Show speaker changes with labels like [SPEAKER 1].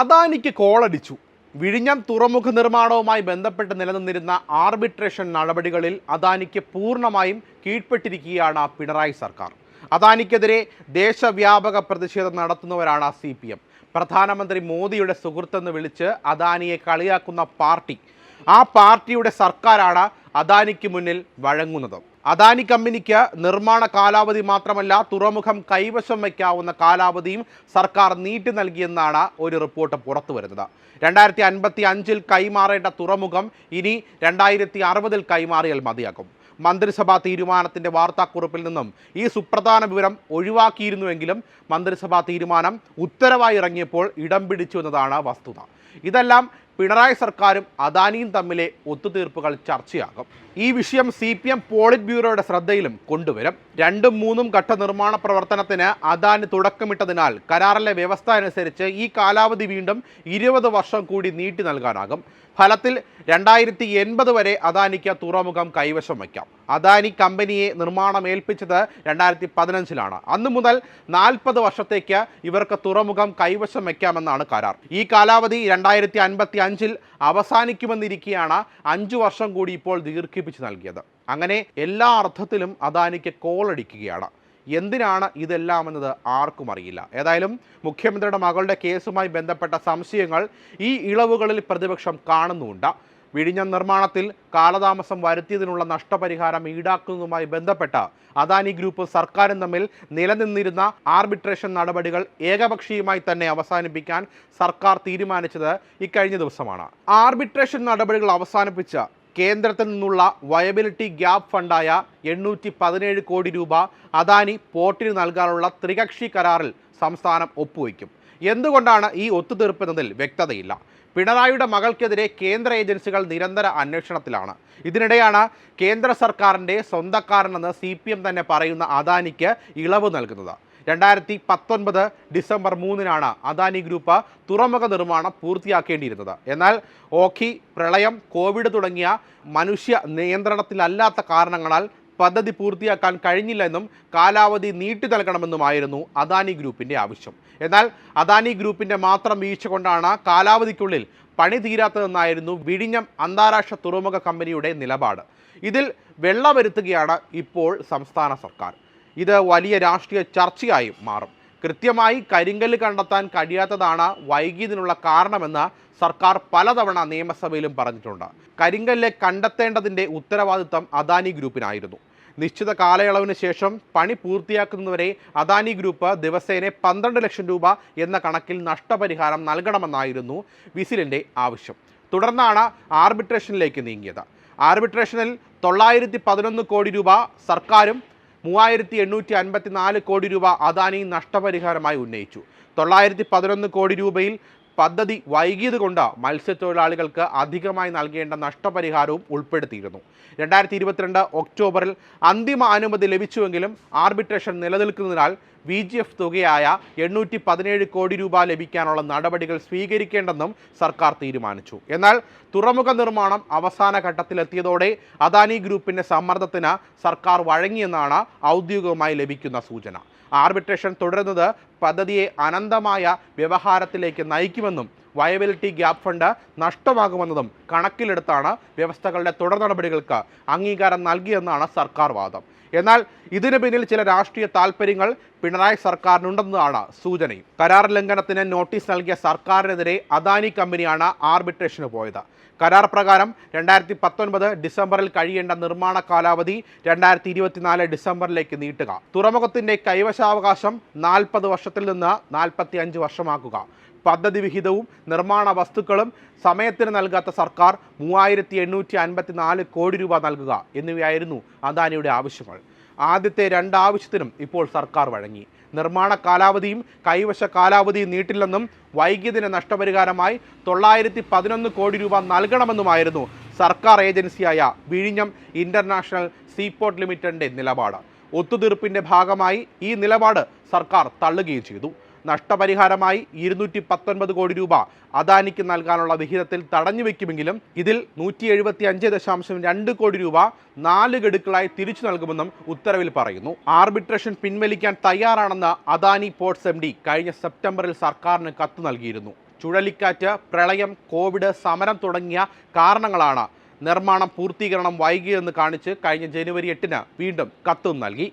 [SPEAKER 1] അദാനിക്ക് കോളടിച്ചു. വിഴിഞ്ഞം തുറമുഖ നിർമ്മാണവുമായി ബന്ധപ്പെട്ട് നിലനിന്നിരുന്ന ആർബിട്രേഷൻ നടപടികളിൽ അദാനിക്ക് പൂർണമായും കീഴ്പ്പെട്ടിരിക്കുകയാണ് പിണറായി സർക്കാർ. അദാനിക്കെതിരെ ദേശവ്യാപക പ്രതിഷേധം നടത്തുന്നവരാണ് സി പി എം പ്രധാനമന്ത്രി മോദിയുടെ സുഹൃത്തെന്ന് വിളിച്ച് അദാനിയെ കളിയാക്കുന്ന പാർട്ടി. ആ പാർട്ടിയുടെ സർക്കാരാണ് അദാനിക്ക് മുന്നിൽ വഴങ്ങുന്നത്. അദാനി കമ്പനിക്ക് നിർമ്മാണ കാലാവധി മാത്രമല്ല തുറമുഖം കൈവശം വയ്ക്കാവുന്ന കാലാവധിയും സർക്കാർ നീട്ടി നൽകിയെന്നാണ് ഒരു റിപ്പോർട്ട് പുറത്തു വരുന്നത്. രണ്ടായിരത്തി അൻപത്തി അഞ്ചിൽ കൈമാറേണ്ട തുറമുഖം ഇനി രണ്ടായിരത്തി അറുപതിൽ കൈമാറിയാൽ മതിയാക്കും മന്ത്രിസഭാ തീരുമാനത്തിന്റെ വാർത്താക്കുറിപ്പിൽ നിന്നും ഈ സുപ്രധാന വിവരം ഒഴിവാക്കിയിരുന്നുവെങ്കിലും മന്ത്രിസഭാ തീരുമാനം ഉത്തരവായി ഇറങ്ങിയപ്പോൾ ഇടം പിടിച്ചു എന്നതാണ് വസ്തുത. ഇതെല്ലാം പിണറായി സർക്കാരും അദാനിയും തമ്മിലെ ഒത്തുതീർപ്പുകൾ ചർച്ചയാകും. ഈ വിഷയം സി പി എം പോളിറ്റ് ബ്യൂറോയുടെ ശ്രദ്ധയിലും കൊണ്ടുവരും. രണ്ടും മൂന്നും ഘട്ട നിർമ്മാണ പ്രവർത്തനത്തിന് അദാനി തുടക്കമിട്ടതിനാൽ കരാറിലെ വ്യവസ്ഥ അനുസരിച്ച് ഈ കാലാവധി വീണ്ടും ഇരുപത് വർഷം കൂടി നീട്ടി നൽകാനാകും. ഫലത്തിൽ രണ്ടായിരത്തി വരെ അദാനിക്ക് തുറമുഖം കൈവശം വയ്ക്കാം. അദാനി കമ്പനിയെ നിർമ്മാണം ഏൽപ്പിച്ചത് രണ്ടായിരത്തി പതിനഞ്ചിലാണ് അന്നു മുതൽ നാൽപ്പത് വർഷത്തേക്ക് ഇവർക്ക് തുറമുഖം കൈവശം വയ്ക്കാമെന്നാണ് കരാർ. ഈ കാലാവധി രണ്ടായിരത്തി അൻപത്തി അഞ്ചിൽ അവസാനിക്കുമെന്നിരിക്കെയാണ് അഞ്ചു വർഷം കൂടി ഇപ്പോൾ ദീർഘിപ്പിച്ച് നൽകിയത്. അങ്ങനെ എല്ലാ അർത്ഥത്തിലും അദാനിക്ക് കോളടിക്കുകയാണ്. എന്തിനാണ് ഇതെല്ലാം എന്നത് ആർക്കും അറിയില്ല. ഏതായാലും മുഖ്യമന്ത്രിയുടെ മകളുടെ കേസുമായി ബന്ധപ്പെട്ട സംശയങ്ങൾ ഈ ഇളവുകളിൽ പ്രതിപക്ഷം കാണുന്നുണ്ട് വിഴിഞ്ഞം നിർമ്മാണത്തിൽ കാലതാമസം വരുത്തിയതിനുള്ള നഷ്ടപരിഹാരം ഈടാക്കുന്നതുമായി ബന്ധപ്പെട്ട അദാനി ഗ്രൂപ്പ് സർക്കാരും തമ്മിൽ നിലനിന്നിരുന്ന ആർബിട്രേഷൻ നടപടികൾ ഏകപക്ഷീയമായി തന്നെ അവസാനിപ്പിക്കാൻ സർക്കാർ തീരുമാനിച്ചത് ഇക്കഴിഞ്ഞ ദിവസമാണ്. ആർബിട്രേഷൻ നടപടികൾ അവസാനിപ്പിച്ച കേന്ദ്രത്തിൽ നിന്നുള്ള വയബിലിറ്റി ഗ്യാപ് ഫണ്ടായ എണ്ണൂറ്റി പതിനേഴ് കോടി രൂപ അദാനി പോർട്ടിന് നൽകാനുള്ള ത്രികക്ഷി കരാറിൽ സംസ്ഥാനം ഒപ്പുവയ്ക്കും എന്തുകൊണ്ടാണ് ഈ ഒത്തുതീർപ്പ് എന്നതിൽ വ്യക്തതയില്ല. പിണറായിയുടെ മകൾക്കെതിരെ കേന്ദ്ര ഏജൻസികൾ നിരന്തര അന്വേഷണത്തിലാണ്. ഇതിനിടെയാണ് കേന്ദ്ര സർക്കാരിന്റെ സ്വന്തക്കാരനെന്ന് സി പി എം തന്നെ പറയുന്ന അദാനിക്ക് ഇളവ് നൽകുന്നത്. രണ്ടായിരത്തി പത്തൊൻപത് ഡിസംബർ മൂന്നിനാണ് അദാനി ഗ്രൂപ്പ് തുറമുഖ നിർമ്മാണം പൂർത്തിയാക്കേണ്ടിയിരുന്നത്. എന്നാൽ ഓഖി പ്രളയം കോവിഡ് തുടങ്ങിയ മനുഷ്യ നിയന്ത്രണത്തിലല്ലാത്ത കാരണങ്ങളാൽ പദ്ധതി പൂർത്തിയാക്കാൻ കഴിഞ്ഞില്ലെന്നും കാലാവധി നീട്ടി നൽകണമെന്നുമായിരുന്നു അദാനി ഗ്രൂപ്പിന്റെ ആവശ്യം. എന്നാൽ അദാനി ഗ്രൂപ്പിന്റെ മാത്രം വീഴ്ച കൊണ്ടാണ് കാലാവധിക്കുള്ളിൽ പണി തീരാത്തതെന്നായിരുന്നു വിഴിഞ്ഞം അന്താരാഷ്ട്ര തുറമുഖ കമ്പനിയുടെ നിലപാട്. ഇതിൽ വെള്ള വരുത്തുകയാണ് ഇപ്പോൾ സംസ്ഥാന സർക്കാർ. ഇത് വലിയ രാഷ്ട്രീയ ചർച്ചയായി മാറും. കൃത്യമായി കരിങ്കല്ല് കണ്ടെത്താൻ കഴിയാത്തതാണ് വൈകിയതിനുള്ള കാരണമെന്ന് സർക്കാർ പലതവണ നിയമസഭയിലും പറഞ്ഞിട്ടുണ്ട്. കരിങ്കല്ല് കണ്ടെത്തേണ്ടതിന്റെ ഉത്തരവാദിത്തം അദാനി ഗ്രൂപ്പിനായിരുന്നു. നിശ്ചിത കാലയളവിന് ശേഷം പണി പൂർത്തിയാക്കുന്നതുവരെ അദാനി ഗ്രൂപ്പ് ദിവസേന പന്ത്രണ്ട് ലക്ഷം രൂപ എന്ന കണക്കിൽ നഷ്ടപരിഹാരം നൽകണമെന്നായിരുന്നു വിസിലിന്റെ ആവശ്യം. തുടർന്നാണ് ആർബിട്രേഷനിലേക്ക് നീങ്ങിയത്. ആർബിട്രേഷനിൽ തൊള്ളായിരത്തി പതിനൊന്ന് കോടി രൂപ സർക്കാരും മൂവായിരത്തി എണ്ണൂറ്റി അൻപത്തി നാല് കോടി രൂപ അദാനി നഷ്ടപരിഹാരമായി ഉന്നയിച്ചു. തൊള്ളായിരത്തി പതിനൊന്ന് കോടി രൂപയിൽ പദ്ധതി വൈകിയത് കൊണ്ട് മത്സ്യത്തൊഴിലാളികൾക്ക് അധികമായി നൽകേണ്ട നഷ്ടപരിഹാരവും ഉൾപ്പെടുത്തിയിരുന്നു. രണ്ടായിരത്തി ഇരുപത്തിരണ്ട് ഒക്ടോബറിൽ അന്തിമ അനുമതി ലഭിച്ചുവെങ്കിലും ആർബിട്രേഷൻ നിലനിൽക്കുന്നതിനാൽ വി ജി എഫ് തുകയായ എണ്ണൂറ്റി പതിനേഴ് കോടി രൂപ ലഭിക്കാനുള്ള നടപടികൾ സ്വീകരിക്കേണ്ടെന്നും സർക്കാർ തീരുമാനിച്ചു. എന്നാൽ തുറമുഖ നിർമ്മാണം അവസാന ഘട്ടത്തിലെത്തിയതോടെ അദാനി ഗ്രൂപ്പിന്റെ സമ്മർദ്ദത്തിന് സർക്കാർ വഴങ്ങിയെന്നാണ് ഔദ്യോഗികമായി ലഭിക്കുന്ന സൂചന. ആർബിട്രേഷൻ തുടരുന്നത് പദ്ധതിയെ അനന്തമായ വ്യവഹാരത്തിലേക്ക് നയിക്കുമെന്നും വയബിലിറ്റി ഗ്യാപ് ഫണ്ട് നഷ്ടമാകുമെന്നതും കണക്കിലെടുത്താണ് വ്യവസ്ഥകളുടെ തുടർ നടപടികൾക്ക് അംഗീകാരം നൽകിയെന്നാണ് സർക്കാർ വാദം. എന്നാൽ ഇതിന് പിന്നിൽ ചില രാഷ്ട്രീയ താൽപ്പര്യങ്ങൾ പിണറായി സർക്കാരിനുണ്ടെന്നതാണ് സൂചനയും. കരാർ ലംഘനത്തിന് നോട്ടീസ് നൽകിയ സർക്കാരിനെതിരെ അദാനി കമ്പനിയാണ് ആർബിട്രേഷന് പോയത്. കരാർ പ്രകാരം രണ്ടായിരത്തി പത്തൊൻപത് ഡിസംബറിൽ കഴിയേണ്ട നിർമ്മാണ കാലാവധി രണ്ടായിരത്തി ഇരുപത്തിനാല് ഡിസംബറിലേക്ക് നീട്ടുക. തുറമുഖത്തിന്റെ കൈവശാവകാശം നാൽപ്പത് വർഷത്തിൽ നിന്ന് നാൽപ്പത്തി അഞ്ച് വർഷമാക്കുക. പദ്ധതി വിഹിതവും നിർമ്മാണ വസ്തുക്കളും സമയത്തിന് നൽകാത്ത സർക്കാർ മൂവായിരത്തി എണ്ണൂറ്റി അൻപത്തി നാല് കോടി രൂപ നൽകുക എന്നിവയായിരുന്നു അദാനിയുടെ ആവശ്യങ്ങൾ. ആദ്യത്തെ രണ്ട് ആവശ്യത്തിനും ഇപ്പോൾ സർക്കാർ വഴങ്ങി. നിർമ്മാണ കാലാവധിയും കൈവശ കാലാവധിയും നീട്ടില്ലെന്നും വൈകിയതിന് നഷ്ടപരിഹാരമായി തൊള്ളായിരത്തി പതിനൊന്ന് കോടി രൂപ നൽകണമെന്നുമായിരുന്നു സർക്കാർ ഏജൻസിയായ വിഴിഞ്ഞം ഇന്റർനാഷണൽ സീപോർട്ട് ലിമിറ്റഡിന്റെ നിലപാട്. ഒത്തുതീർപ്പിന്റെ ഭാഗമായി ഈ നിലപാട് സർക്കാർ തള്ളുകയും ചെയ്തു. നഷ്ടപരിഹാരമായി ഇരുന്നൂറ്റി പത്തൊൻപത് കോടി രൂപ അദാനിക്ക് നൽകാനുള്ള വിഹിതത്തിൽ തടഞ്ഞു വെക്കുമെങ്കിലും ഇതിൽ നൂറ്റി എഴുപത്തി അഞ്ച് ദശാംശം രണ്ട് കോടി രൂപ നാല് ഗഡുക്കളായി തിരിച്ചു നൽകുമെന്നും ഉത്തരവിൽ പറയുന്നു. ആർബിട്രേഷൻ പിൻവലിക്കാൻ തയ്യാറാണെന്ന് അദാനി പോർട്സ് എം ഡി കഴിഞ്ഞ സെപ്റ്റംബറിൽ സർക്കാരിന് കത്ത് നൽകിയിരുന്നു. ചുഴലിക്കാറ്റ് പ്രളയം കോവിഡ് സമരം തുടങ്ങിയ കാരണങ്ങളാണ് നിർമ്മാണം പൂർത്തീകരണം വൈകിയെന്ന് കാണിച്ച് കഴിഞ്ഞ ജനുവരി എട്ടിന് വീണ്ടും കത്തും നൽകി.